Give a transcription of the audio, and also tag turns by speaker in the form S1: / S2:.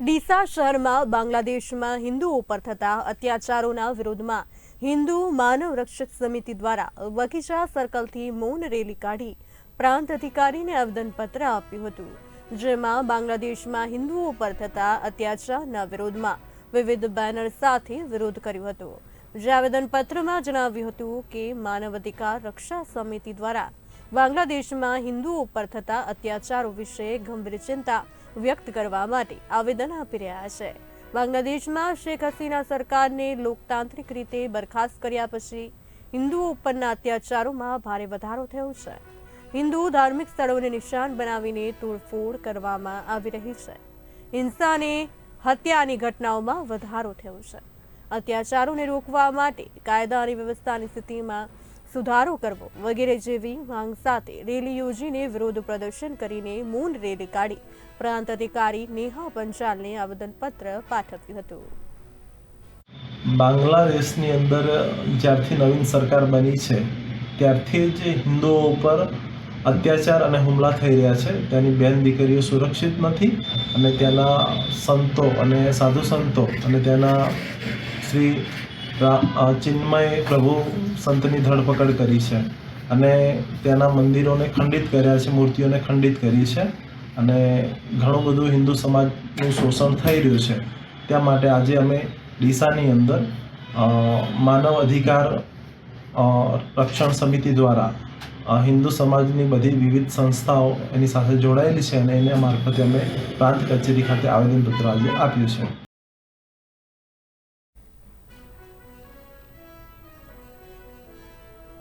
S1: ડીસા શહેરમાં બાંગ્લાદેશમાં હિન્દુઓ પર થતા અત્યાચારોના વિરોધમાં હિન્દુ માનવ રક્ષક સમિતિ દ્વારા બગીચા સર્કલથી મૌન રેલી કાઢી પ્રાંત અધિકારીને આવેદનપત્ર આપ્યું હતું, જેમાં બાંગ્લાદેશમાં હિન્દુઓ પર થતા અત્યાચારના વિરોધમાં વિવિધ બેનર સાથે વિરોધ કર્યો હતો. જે આવેદનપત્રમાં જણાવ્યું હતું કે માનવ અધિકાર રક્ષા સમિતિ દ્વારા બાંગ્લાદેશમાં હિન્દુઓ પર થતા અત્યાચારો વિશે ગંભીર ચિંતા વ્યક્ત કરવા માટે આવેદન આપી રહ્યા છે. બાંગ્લાદેશમાં શેખ હસીના સરકારને લોકતાંત્રિક રીતે બરખાસ્ત કર્યા પછી હિન્દુઓ ઉપરના અત્યાચારોમાં ભારે વધારો થયો છે. હિન્દુ ધાર્મિક સ્થળોને નિશાન બનાવીને તોડફોડ કરવામાં આવી રહી છે. હિંસા હત્યાની ઘટનાઓમાં વધારો થયો છે. અત્યાચારોને રોકવા માટે કાયદા અને વ્યવસ્થાની સ્થિતિમાં સુધારો કરવો વગેરે જેવી માંગ સાથે રેલી યોજીને વિરોધ પ્રદર્શન કરીને મૌન રેલી કાઢી. પ્રાંત અધિકારી નેહા પંચાલને આવેદનપત્ર પાઠવ્યું હતું.
S2: બાંગ્લાદેશની અંદર જ્યારથી નવીન સરકાર બની છે, ત્યારથી જ હિન્દુઓ ઉપર અત્યાચાર અને હુમલા થઈ રહ્યા છે. ત્યાંની બેન દીકરીઓ સુરક્ષિત નથી અને ત્યાંના સંતો અને સાધુ સંતો અને ત્યાંના શ્રી ચિન્મય પ્રભુ સંતની ધરપકડ કરી છે અને ત્યાંના મંદિરોને ખંડિત કર્યા છે, મૂર્તિઓને ખંડિત કરી છે અને ઘણું બધું હિન્દુ સમાજનું શોષણ થઈ રહ્યું છે. ત્યાં માટે આજે અમે ડીસાની અંદર માનવ અધિકાર રક્ષણ સમિતિ દ્વારા હિન્દુ સમાજની બધી વિવિધ સંસ્થાઓ એની સાથે જોડાયેલી છે અને એના મારફતે અમે પ્રાંત કચેરી ખાતે આવેદનપત્ર આજે આપ્યું છે.